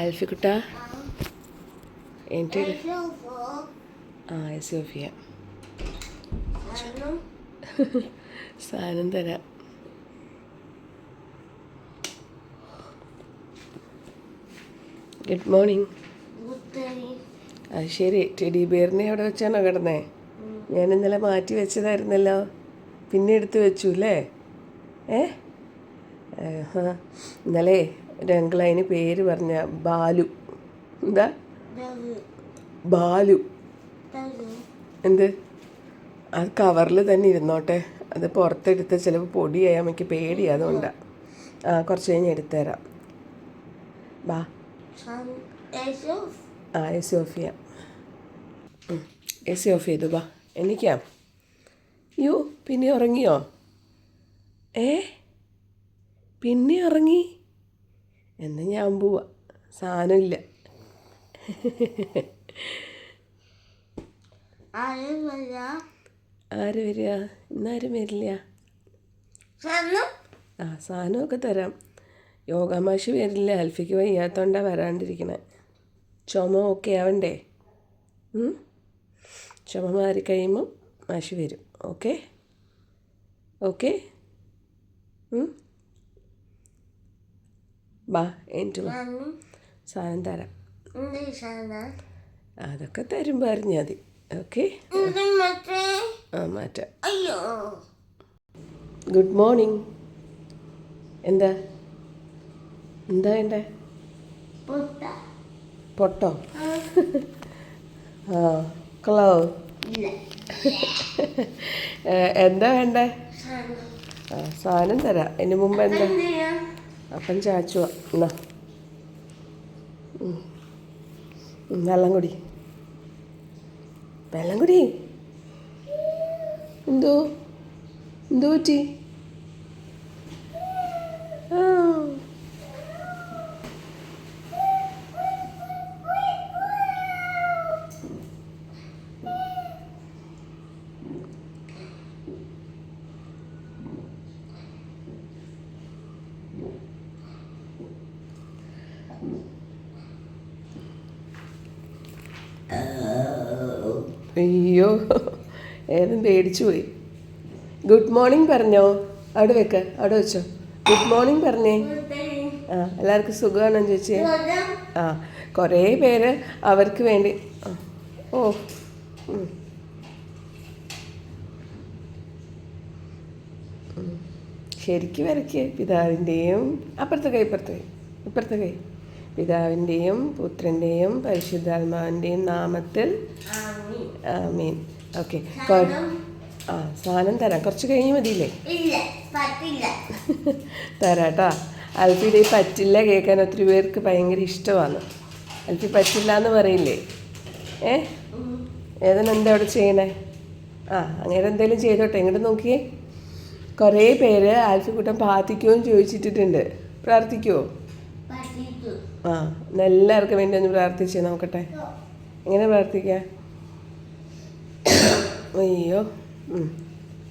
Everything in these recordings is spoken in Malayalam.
ആൽഫിക്കുട്ട? എന്റെ ആ സോഫിയ സാധനം തരാം. Good morning. അത് ശരി. ടെഡി ബിയറിനെ അവിടെ വെച്ചാണോ കിടന്നേ? ഞാൻ ഇന്നലെ മാറ്റി വെച്ചതായിരുന്നല്ലോ. പിന്നെ എടുത്ത് വെച്ചു അല്ലേ? ഏ? ഇന്നലെ ഒരു അങ്കിൾ അതിന് പേര് പറഞ്ഞ ബാലു. എന്താ? ബാലു. എന്ത്? അത് കവറിൽ തന്നെ ഇരുന്നോട്ടെ. അത് പുറത്തെടുത്ത് ചിലപ്പോൾ പൊടിയായി അമ്മയ്ക്ക് പേടി അതുകൊണ്ടാണ് ആ കുറച്ച് കഴിഞ്ഞ് എടുത്തുതരാം. ബാ. ആ എ സി ഓഫ് ചെയ്യാം എ സി ഓഫ് ചെയ്തു ബാ. എനിക്കാം യോ പിന്നെ ഉറങ്ങിയോ? ഏ? പിന്നെ ഉറങ്ങി? എന്നാ ഞാൻ പോവാ. സാധനമില്ല ആര് വരിക? ഇന്നാരും വരില്ല. ആ സാധനമൊക്കെ തരാം. യോഗാമാഷി വരില്ല. അൽഫിക്ക് വയ്യാത്തോണ്ടാണ് വരാണ്ടിരിക്കണേ. ചുമ ഓക്കെ ആവണ്ടേ? ചുമ മാറി കഴിയുമ്പം മാഷി വരും. ഓക്കെ ഓക്കെ എനിക്ക് വാ. സാധനം തരാം. അതൊക്കെ തരുമ്പോൾ അറിഞ്ഞാൽ മതി. ഓക്കെ? ആ മാറ്റാം. Good morning. എന്താ? എന്താ വേണ്ടേ? പൊട്ട. ആ. ക്ലോ. എന്താ വേണ്ടേ? സാധനം. ആ സാധനം തരാം. അതിന് മുമ്പ് എന്താ? അപ്പം ചാച്ചു എന്നാ വെള്ളം കുടി. വെള്ളം കുടി? എന്തോ? എന്തോ പറ്റി ആ അയ്യോ ഏതും പേടിച്ചു പോയി. ഗുഡ് മോർണിംഗ് പറഞ്ഞോ? അവിടെ വെക്ക അവിടെ വെച്ചോ. ഗുഡ് മോർണിംഗ് പറഞ്ഞേ. ആ എല്ലാവർക്കും സുഖമാണോ ചോദിച്ചേ ആ കുറേ പേര് അവർക്ക് വേണ്ടി ഓ. ശരിക്ക് വരയ്ക്ക് പിതാവിന്റെയും അപ്പുറത്തെ കൈ ഇപ്പുറത്തെ കൈ ഇപ്പുറത്തെ കൈ. പിതാവിന്റെയും പുത്രന്റെയും പരിശുദ്ധാത്മാവിന്റെയും നാമത്തിൽ മീൻ ഓക്കെ. ആ സാധനം തരാം. കുറച്ച് കഴിഞ്ഞ് മതിയില്ലേ? തരാട്ടാ. അൽഫിയുടെ ഈ പറ്റില്ല കേൾക്കാൻ ഒത്തിരി പേർക്ക് ഭയങ്കര ഇഷ്ടമാണ്. അൽഫി പറ്റില്ല എന്ന് പറയില്ലേ? ഏ? ഏതാണ് എന്താ അവിടെ ചെയ്യണേ? ആ അങ്ങനെ എന്തെങ്കിലും ചെയ്തോട്ടെ. ഇങ്ങോട്ട് നോക്കിയേ. കുറേ പേര് ആൽഫിക്കുട്ടൻ പ്രാർത്ഥിക്കുമെന്ന് ചോദിച്ചിട്ടിട്ടുണ്ട്. പ്രാർത്ഥിക്കുമോ ആ എല്ലാവർക്കും വേണ്ടി ഒന്ന് പ്രാർത്ഥിച്ചേ നോക്കട്ടെ. എങ്ങനെ പ്രാർത്ഥിക്കാം? അയ്യോ.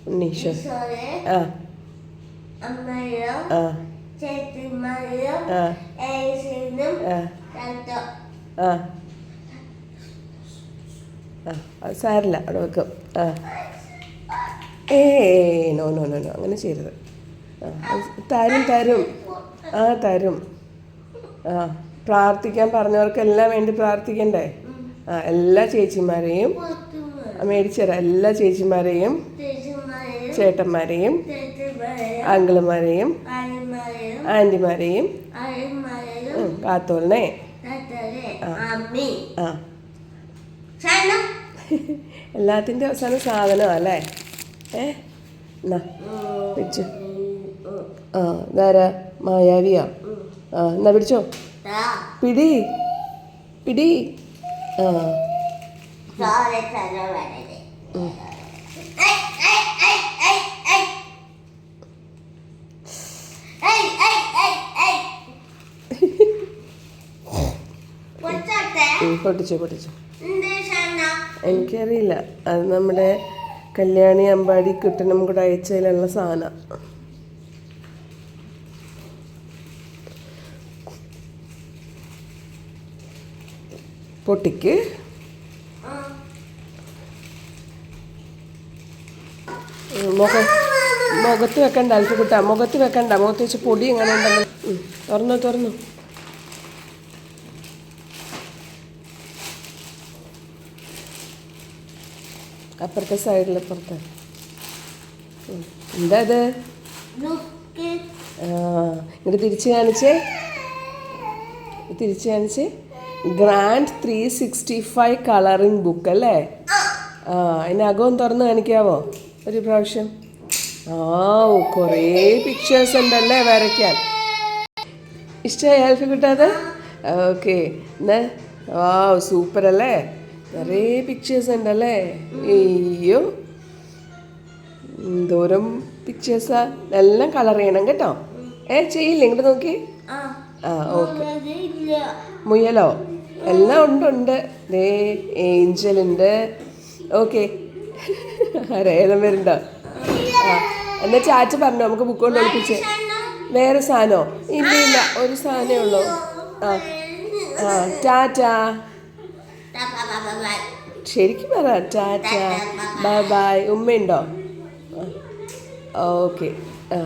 ഉണ്ണീശോ. ആ. ആ. സാരില്ല അവിടെ വെക്കും. ആ. ഏ നോ നോ നോ നോ അങ്ങനെ ചെയ്യരുത്. ആ തരും തരും. ആ തരും. പ്രാർത്ഥിക്കാൻ പറഞ്ഞവർക്കെല്ലാം വേണ്ടി പ്രാർത്ഥിക്കണ്ടേ? ആ എല്ലാ ചേച്ചിമാരെയും പുറത്തുനിന്ന് എല്ലാ ചേച്ചിമാരെയും ചേട്ടന്മാരെയും അങ്കിളുമാരെയും ആന്റിമാരെയും കാത്തോളിനെ ആ. എല്ലാത്തിന്റെ അവസാനം സാധനമാണ് അല്ലേ? ഏ? എന്നാ വെച്ചു. ആ ഇതാരാ? മായാവിയാ. എന്നാ പിടിച്ചോ? പിടി. പിടി. പൊട്ടിച്ചോ പൊട്ടിച്ചോ. എനിക്കറിയില്ല. അത് നമ്മുടെ കല്യാണി അമ്പാടി കുട്ടനും കൂടെ അയച്ചതിലുള്ള സാധനം. പൊട്ടിക്ക്. മുഖ മുഖത്ത് വെക്കണ്ട അൽഫക്കുട്ട. മുഖത്ത് വെക്കണ്ട. മുഖത്ത് വെച്ച് പൊടി ഇങ്ങനെ ഉണ്ടെന്ന് തുറന്നോ തുറന്നു. അപ്പുറത്തെ സൈഡിൽ പുറത്ത് ഉം. എന്താ ഇത്? ഇങ്ങോട്ട് തിരിച്ച് കാണിച്ചേ. തിരിച്ച് കാണിച്ചേ. Grand three sixty five colouring book അല്ലേ? ആ അതിനകവും തുറന്ന് കാണിക്കാവോ? ഒരു പ്രാവശ്യം. ആ കുറേ പിക്ചേഴ്സ് ഉണ്ടല്ലേ വരയ്ക്കാൻ. ഇഷ്ടമായി ഹെൽപ്പ് കുട്ടാത് ഓക്കെ എന്നാ ആ സൂപ്പർ അല്ലേ? നിറയെ പിക്ചേഴ്സ് ഉണ്ടല്ലേ? അയ്യോ. എന്തോരം പിക്ചേഴ്സാ എല്ലാം കളർ ചെയ്യണം കേട്ടോ. ഏ ചെയ്യില്ലേ? ഇങ്ങോട്ട് നോക്കി. ആ ഓക്കെ. മുയലോ? എല്ലാം ഉണ്ട് ഉണ്ട്. ദേ ഏഞ്ചലുണ്ട് ഓക്കെ. ആരേലം വരുന്നുണ്ടോ ആ എന്നാ ചാച്ച പറഞ്ഞു നമുക്ക് ബുക്ക് കൊണ്ട് ഒളിപ്പിച്ച്. വേറെ സാധനമോ ഇല്ല ഇല്ല ഒരു സാധനമേ ഉള്ളൂ. ആ ആ ടാറ്റാ. ശരിക്കും പറ ടാറ്റ. ബൈ ബൈ ഉമ്മയുണ്ടോ ഓക്കെ ആ